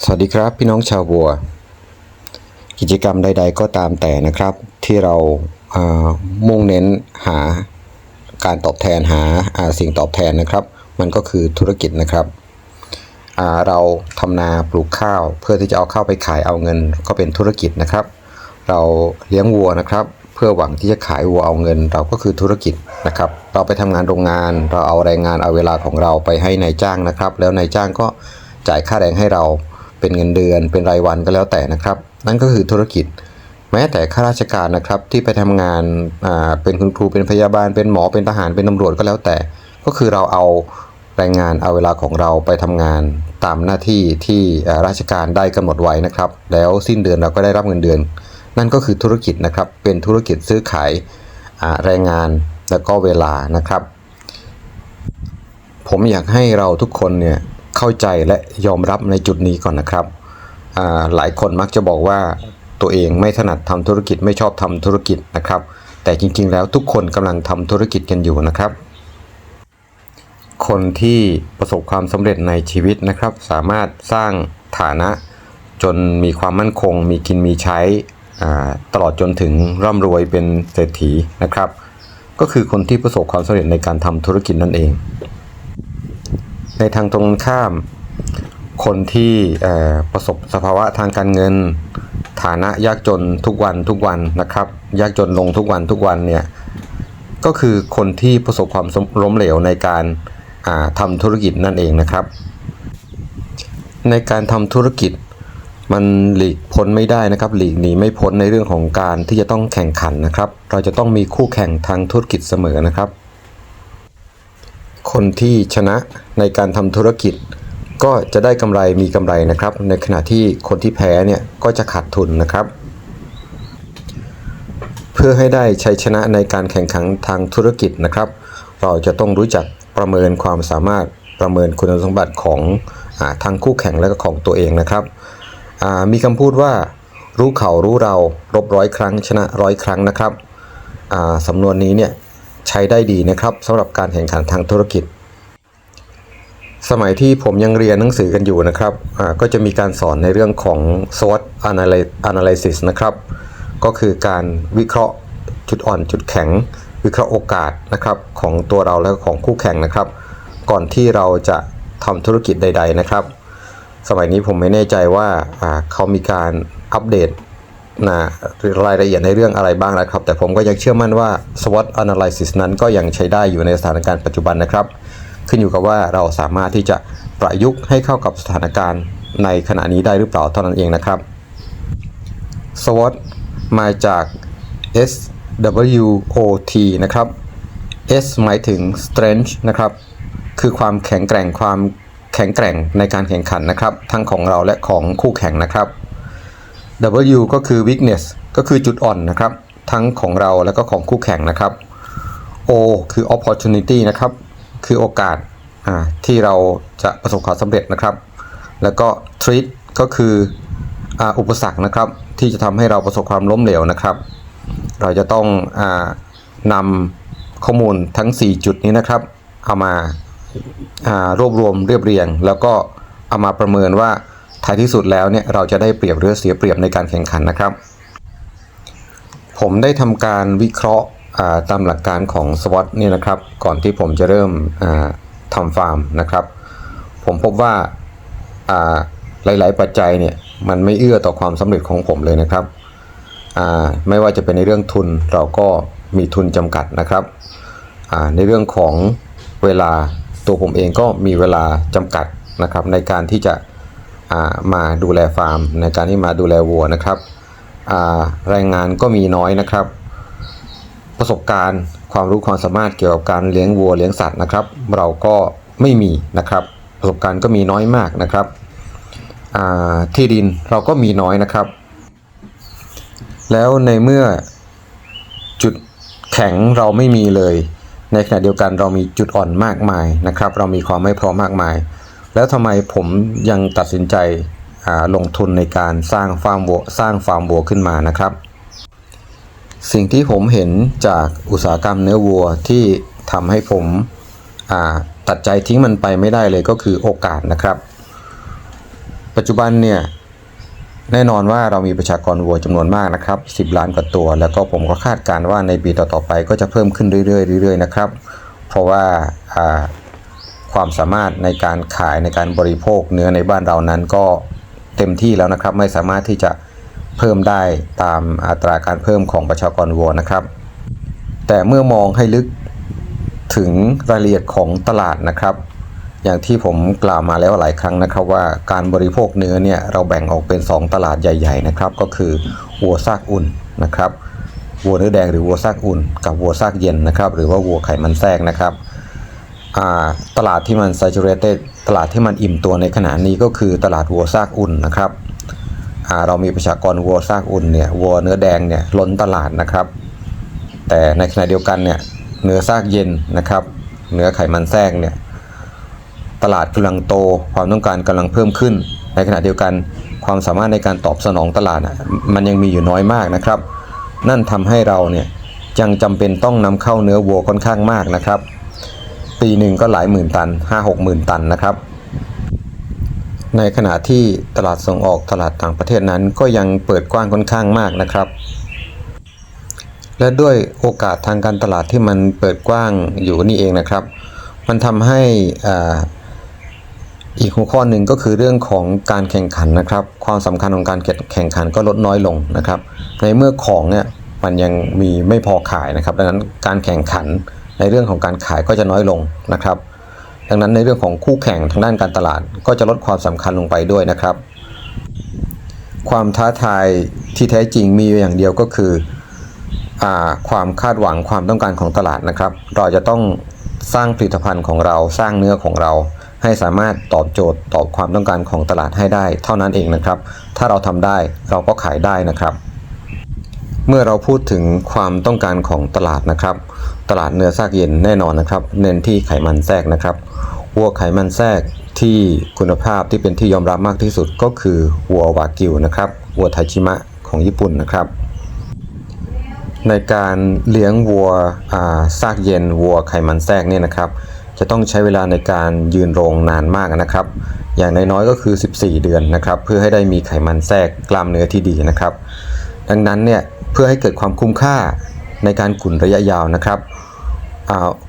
สวัสดีครับพี่น้องชาววัว กิจกรรมใด ๆ ก็ตามแต่นะครับ ที่เรามุ่งเน้นหาการตอบแทนหาาสิ่งตอบแทนนะครับ มันก็คือธุรกิจนะครับเราทำนาปลูกข้าว เพื่อที่จะเอาข้าวไปขายเอาเงิน ก็เป็นธุรกิจนะครับ เราเลี้ยงวัวนะครับ เพื่อหวังที่จะขายวัวเอาเงิน เราก็คือธุรกิจนะครับ เราไปทำงานโรงงาน เราเอาแรงงานเอาเวลาของเราไปให้นายจ้างนะครับ แล้วนายจ้างก็จ่ายค่าแรงให้เรา เป็นเงินเดือน เป็นรายวันก็แล้วแต่นะครับ นั่นก็คือธุรกิจ แม้แต่ข้าราชการนะครับที่ไปทำงานเป็นคุณครูเป็นพยาบาล เป็นหมอเป็นทหารเป็นตำรวจก็แล้วแต่ ก็คือเราเอาแรงงานเอาเวลาของเราไปทำงานตามหน้าที่ที่ราชการได้กำหนดไว้นะครับ แล้วสิ้นเดือนเราก็ได้รับเงินเดือน นั่นก็คือธุรกิจนะครับเป็นธุรกิจซื้อขายแรงงานแล้วก็เวลานะครับ ผมอยากให้เราทุกคนเนี่ย เข้าใจและยอมรับในจุดนี้ก่อนนะครับ หลายคนมักจะบอกว่าตัวเองไม่ถนัดทำธุรกิจไม่ชอบทำธุรกิจนะครับ แต่จริงๆ แล้วทุกคนกำลังทำธุรกิจกันอยู่นะครับ คนที่ประสบความสำเร็จในชีวิตนะครับ สามารถสร้างฐานะจนมีความมั่นคง มีกินมีใช้ตลอดจนถึงร่ำรวยเป็นเศรษฐีนะครับ ก็คือคนที่ประสบความสำเร็จในการทำธุรกิจนั่นเอง ในทางตรงข้าม คนที่ประสบสภาวะทางการเงิน ฐานะยากจนทุกวันทุกวันนะครับ ยากจนลงทุกวันทุกวันเนี่ยก็คือคนที่ประสบความล้มเหลวในการาทำธุรกิจนั่นเองนะครับ ในการทำธุรกิจมันหลีกพ้นไม่ได้นะครับ หลีกหนีไม่พ้นในเรื่องของการที่จะต้องแข่งขันนะครับ เราจะต้องมีคู่แข่งทางธุรกิจเสมอนะครับ คนที่ชนะในการทำธุรกิจ ก็จะได้กำไรมีกำไรนะครับ ในขณะที่คนที่แพ้เนี่ยก็จะขาดทุนนะครับ เพื่อให้ได้ชัยชนะในการแข่งขันทางธุรกิจนะครับ เราจะต้องรู้จักประเมินความสามารถประเมินคุณสมบัติของอทางคู่แข่งและก็ของตัวเองนะครับมีคำพูดว่ารู้เขารู้เรารบร้อยครั้งชนะร้อยครั้งนะครับสำนวนนี้เนี่ย ใช้ได้ดีนะครับสำหรับการแข่งขันทางธุรกิจ สมัยที่ผมยังเรียนหนังสือกันอยู่นะครับก็จะมีการสอนในเรื่องของ SWOT analysis นะครับ ก็คือการวิเคราะห์จุดอ่อนจุดแข็ง วิเคราะห์โอกาสนะครับของตัวเราและของคู่แข่งนะครับ ก่อนที่เราจะทำธุรกิจใด ๆนะครับ สมัยนี้ผมไม่แน่ใจว่าเขามีการอัปเดต นะรายละเอียดในเรื่องอะไรบ้างนะครับ แต่ผมก็ยังเชื่อมั่นว่า SWOT analysis นั้นก็ยังใช้ได้อยู่ในสถานการณ์ปัจจุบันนะครับ ขึ้นอยู่กับว่าเราสามารถที่จะประยุกต์ให้เข้ากับสถานการณ์ในขณะนี้ได้หรือเปล่าเท่านั้นเองนะครับ SWOT มาจาก S W O T นะครับ S หมายถึง strength นะครับ คือความแข็งแกร่งความแข็งแกร่งในการแข่งขันนะครับ ทั้งของเราและของคู่แข่งนะครับ W ก็คือ weakness ก็คือจุดอ่อนนะครับ ทั้งของเราและก็ของคู่แข่งนะครับ O คือ opportunity นะครับ คือโอกาสที่เราจะประสบความสำเร็จนะครับ แล้วก็ treat ก็คือออุปสรรคนะครับ ที่จะทำให้เราประสบความล้มเหลวนะครับ เราจะต้องอนำข้อมูลทั้ง 4 จุดนี้นะครับ เอามาารวบรวมเรียบเรียง แล้วก็เอามาประเมินว่า ท้ายที่สุดแล้วเนี่ยเราจะได้เปรียบหรือเสียเปรียบในการแข่งขันนะครับ ผมได้ทำการวิเคราะห์ตามหลักการของ SWOT เนี่ยนะครับ ก่อนที่ผมจะเริ่มอ่าทำฟาร์มนะครับ ผมพบว่าหลาย ๆ ปัจจัยเนี่ยมันไม่เอื้อต่อความสำเร็จของผมเลยนะครับไม่ว่าจะเป็นในเรื่องทุนเราก็มีทุนจำกัดนะครับในเรื่องของเวลาตัวผมเองก็มีเวลาจำกัดนะครับในการที่จะ มาดูแลฟาร์ม ในการที่มาดูแลวัวนะครับแรงงานก็มีน้อยนะครับ ประสบการณ์ความรู้ความสามารถเกี่ยวกับการเลี้ยงวัวเลี้ยงสัตว์นะครับ เราก็ไม่มีนะครับประสบการณ์ก็มีน้อยมากนะครับที่ดินเราก็มีน้อยนะครับ แล้วในเมื่อจุดแข็งเราไม่มีเลย ในขณะเดียวกันเรามีจุดอ่อนมากมายนะครับ เรามีความไม่พร้อมมากมาย แล้วทำไมผมยังตัดสินใจลงทุนในการสร้างฟาร์มวัวสร้างฟาร์มวัวขึ้นมานะครับ สิ่งที่ผมเห็นจากอุตสาหกรรมเนื้อวัวที่ทำให้ผมตัดใจทิ้งมันไปไม่ได้เลยก็คือโอกาสนะครับ ปัจจุบันเนี่ยแน่นอนว่าเรามีประชากรวัวจำนวนมากนะครับ 10 ล้านกว่าตัว แล้วก็ผมก็คาดการณ์ว่าในปีต่อๆไปก็จะเพิ่มขึ้นเรื่อยๆเรื่อยๆนะครับ เพราะว่า ความสามารถในการขายในการบริโภคเนื้อในบ้านเรานั้นก็เต็มที่แล้วนะครับ ไม่สามารถที่จะเพิ่มได้ตามอัตราการเพิ่มของประชากรวัวนะครับ แต่เมื่อมองให้ลึกถึงรายละเอียดของตลาดนะครับ อย่างที่ผมกล่าวมาแล้วหลายครั้งนะครับ ว่าการบริโภคเนื้อเนี่ยเราแบ่งออกเป็น 2 ตลาดใหญ่ ๆ นะครับ ก็คือวัวซากอุ่นนะครับวัวเนื้อแดงหรือวัวซากอุ่น กับวัวซากเย็นนะครับ หรือว่าวัวไขมันแทรกนะครับ ตลาดที่มัน saturated ตลาดที่มันอิ่มตัวในขณะนี้ก็คือตลาดวัวซากอุ่นนะครับเรามีประชากรวัวซากอุ่นเนี่ยวัวเนื้อแดงเนี่ยล้นตลาดนะครับ แต่ในขณะเดียวกันเนี่ยเนื้อซากเย็นนะครับ เนื้อไขมันแทรกเนี่ยตลาดกำลังโตความต้องการกำลังเพิ่มขึ้น ในขณะเดียวกันความสามารถในการตอบสนองตลาดมันยังมีอยู่น้อยมากนะครับ นั่นทำให้เราเนี่ยยังจำเป็นต้องนำเข้าเนื้อวัวค่อนข้างมากนะครับ ปีหนึ่งก็หลายหมื่นตัน 5 6 หมื่นตันนะครับ ในขณะที่ตลาดส่งออกตลาดต่างประเทศนั้นก็ยังเปิดกว้างค่อนข้างมากนะครับ และด้วยโอกาสทางการตลาดที่มันเปิดกว้างอยู่นี่เองนะครับ มันทำให้อีกหัวข้อหนึ่งก็คือเรื่องของการแข่งขันนะครับ ความสำคัญของการแข่งขันก็ลดน้อยลงนะครับ ในเมื่อของเนี่ยมันยังมีไม่พอขายนะครับ ดังนั้นการแข่งขัน ในเรื่องของการขายก็จะน้อยลงนะครับ ดังนั้นในเรื่องของคู่แข่งทางด้านการตลาดก็จะลดความสำคัญลงไปด้วยนะครับ ความท้าทายที่แท้จริงมีอยู่อย่างเดียวก็คืออความคาดหวังความต้องการของตลาดนะครับ เราจะต้องสร้างผลิตภัณฑ์ของเราสร้างเนื้อของเรา ให้สามารถตอบโจทย์ตอบความต้องการของตลาดให้ได้ เท่านั้นเองนะครับ ถ้าเราทำได้เราก็ขายได้นะครับ เมื่อเราพูดถึงความต้องการของตลาดนะครับ ตลาดเนื้อซากเย็นแน่นอนนะครับ เน้นที่ไขมันแทรกนะครับวัวไขมันแทรกที่คุณภาพที่เป็นที่ยอมรับมากที่สุดก็คือวัววากิวนะครับวัวไทชิมะของญี่ปุ่นนะครับ ในการเลี้ยงวัวซากเย็นวัวไขมันแทรกเนี่ยนะครับ จะต้องใช้เวลาในการยืนโรงนานมากนะครับ อย่างน้อยๆก็คือ 14 เดือนนะครับ เพื่อให้ได้มีไขมันแทรกกล้ามเนื้อที่ดีนะครับ ดังนั้นเนี่ยเพื่อให้เกิดความคุ้มค่าในการขุนระยะยาวนะครับ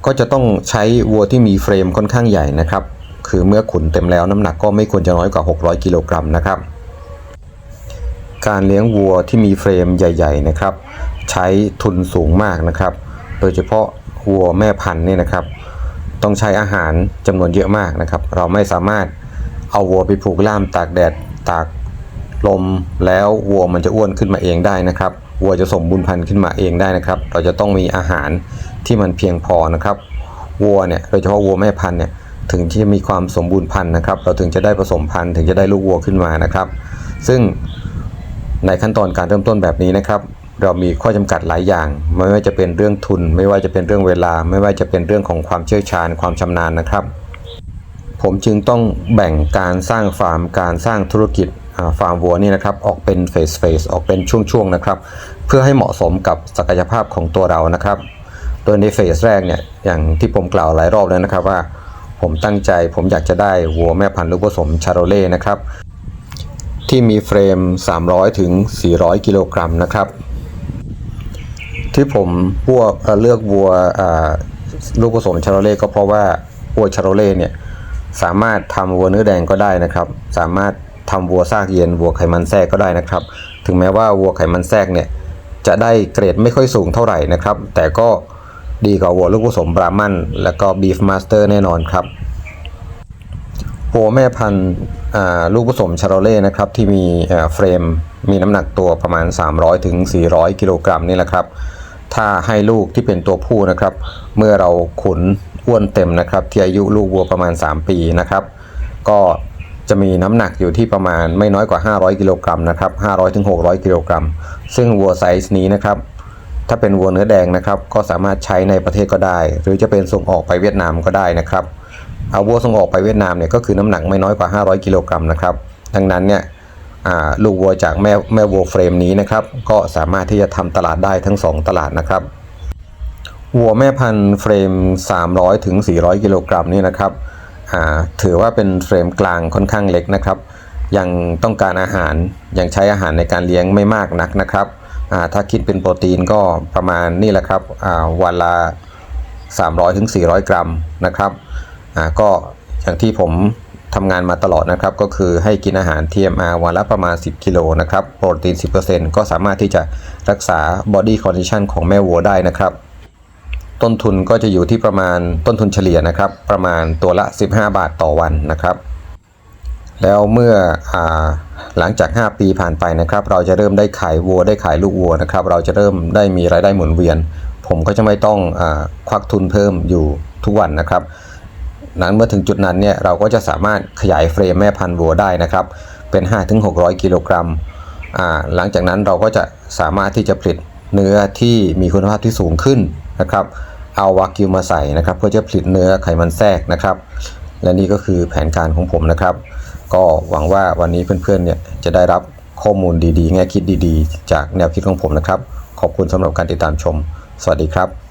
ก็จะต้องใช้วัวที่มีเฟรมค่อนข้างใหญ่นะครับ คือเมื่อขุนเต็มแล้วน้ำหนักก็ไม่ควรจะน้อยกว่า 600 กิโลกรัมนะครับ การเลี้ยงวัวที่มีเฟรมใหญ่ ๆ นะครับ ใช้ทุนสูงมากนะครับ โดยเฉพาะวัวแม่พันธุ์เนี่ยนะครับ ต้องใช้อาหารจำนวนเยอะมากนะครับ เราไม่สามารถเอาวัวไปผูกล่ามตากแดดตากลมแล้ววัวมันจะอ้วนขึ้นมาเองได้นะครับวัวจะสมบูรณ์พันธุ์ขึ้นมาเองได้นะครับ เราจะต้องมีอาหาร ที่มันเพียงพอนะครับวัวเนี่ยโดยเฉพาะวัวแม่พันธุ์เนี่ยถึงที่จะมีความสมบูรณ์พันธุ์นะครับ เราถึงจะได้ผสมพันธุ์ถึงจะได้ลูกวัวขึ้นมานะครับ ซึ่งในขั้นตอนการเริ่มต้นแบบนี้นะครับ เรามีข้อจำกัดหลายอย่าง ไม่ว่าจะเป็นเรื่องทุน ไม่ว่าจะเป็นเรื่องเวลา ไม่ว่าจะเป็นเรื่องของความเชี่ยวชาญความชำนาญนะครับ ผมจึงต้องแบ่งการสร้างฟาร์ม การสร้างธุรกิจฟาร์มวัวนี่นะครับออกเป็นเฟสเฟสออกเป็นช่วงๆนะครับ เพื่อให้เหมาะสมกับศักยภาพของตัวเรานะครับ โดยในเฟสแรกเนี่ยอย่างที่ผมกล่าวหลายรอบแล้วนะครับว่า ผมตั้งใจผมอยากจะได้วัวแม่พันธุ์ลูกผสมชาโรเล่นะครับ ที่มีเฟรม 300 ถึง 400 กิโลกรัมนะครับ ที่ผมพวกเอ่อเลือกวัวลูกผสมชาโรเล่ก็เพราะว่าวัวชาโรเล่เนี่ยสามารถทำวัวเนื้อแดงก็ได้นะครับ สามารถทำวัวซากเย็นวัวไขมันแทรกก็ได้นะครับ ถึงแม้ว่าวัวไขมันแทรกเนี่ยจะได้เกรดไม่ค่อยสูงเท่าไหร่นะครับ แต่ก็ ดีกว่าวัวลูกผสมบรามันและก็บีฟมาสเตอร์แน่นอนครับวัวแม่พันธุ์ลูกผสมชาโรเล่นะครับที่มีเฟรมมีน้ำหนักตัวประมาณ 300ถึง400 กิโลกรัมนี่แหละครับถ้าให้ลูกที่เป็นตัวผู้นะครับ เมื่อเราขุนอ้วนเต็มนะครับ ที่อายุลูกวัวประมาณ 3 ปีนะครับ ก็จะมีน้ำหนักอยู่ที่ประมาณไม่น้อยกว่า 500 กิโลกรัมนะครับ500ถึง600 กิโลกรัม ซึ่งวัวไซส์นี้นะครับ ถ้าเป็นวัวเนื้อแดงนะครับ ก็สามารถใช้ในประเทศก็ได้ หรือจะเป็นส่งออกไปเวียดนามก็ได้นะครับเอาวัวส่งออกไปเวียดนามเนี่ยก็คือน้ำหนักไม่น้อยกว่า 500 กิโลกรัมนะครับดังนั้นเนี่ยลูกวัวจากแม่แม่วัวเฟรมนี้นะครับก็สามารถที่จะทำตลาดได้ทั้ง 2 ตลาดนะครับวัวแม่พันธุ์เฟรม 300ถึง400 กิโลกรัมนี่นะครับถือว่าเป็นเฟรมกลางค่อนข้างเล็กนะครับ ยังต้องการอาหารยังใช้อาหารในการเลี้ยงไม่มากนักนะครับ ถ้าคิดเป็นโปรตีนก็ประมาณนี่แหละครับวันละ300ถึง400 กรัมนะครับก็อย่างที่ผมทำงานมาตลอดนะครับ ก็คือให้กินอาหาร TMR วันละประมาณ 10 กิโลนะครับ โปรตีน 10%ก็สามารถที่จะรักษา body condition ของแม่วัวได้นะครับ ต้นทุนก็จะอยู่ที่ประมาณต้นทุนเฉลี่ยนะครับ ประมาณตัวละ 15 บาทต่อวันนะครับ แล้วเมื่ออ หลังจาก 5 ปีผ่านไปนะครับ เราจะเริ่มได้ขายวัวได้ขายลูกวัวนะครับ เราจะเริ่มได้มีรายได้หมุนเวียน ผมก็จะไม่ต้องอควักทุนเพิ่มอยู่ทุกวันนะครับนั้นเมื่อถึงจุดนั้นเนี่ยเราก็จะสามารถขยายเฟรมแม่พันธุ์วัวได้นะครับ เป็น 5-600 กิโลกรัมหลังจากนั้นเราก็จะสามารถที่จะผลิตเนื้อที่มีคุณภาพที่สูงขึ้นนะครับเอาวากิวมาใส่นะครับ เพื่อจะผลิตเนื้อไขมันแทรกนะครับ และนี่ก็คือแผนการของผมนะครับ ก็หวังว่าวันนี้เพื่อนๆเนี่ยจะได้รับข้อมูลดีๆ แง่คิดดีๆ จากแนวคิดของผมนะครับ ขอบคุณสำหรับการติดตามชม สวัสดีครับ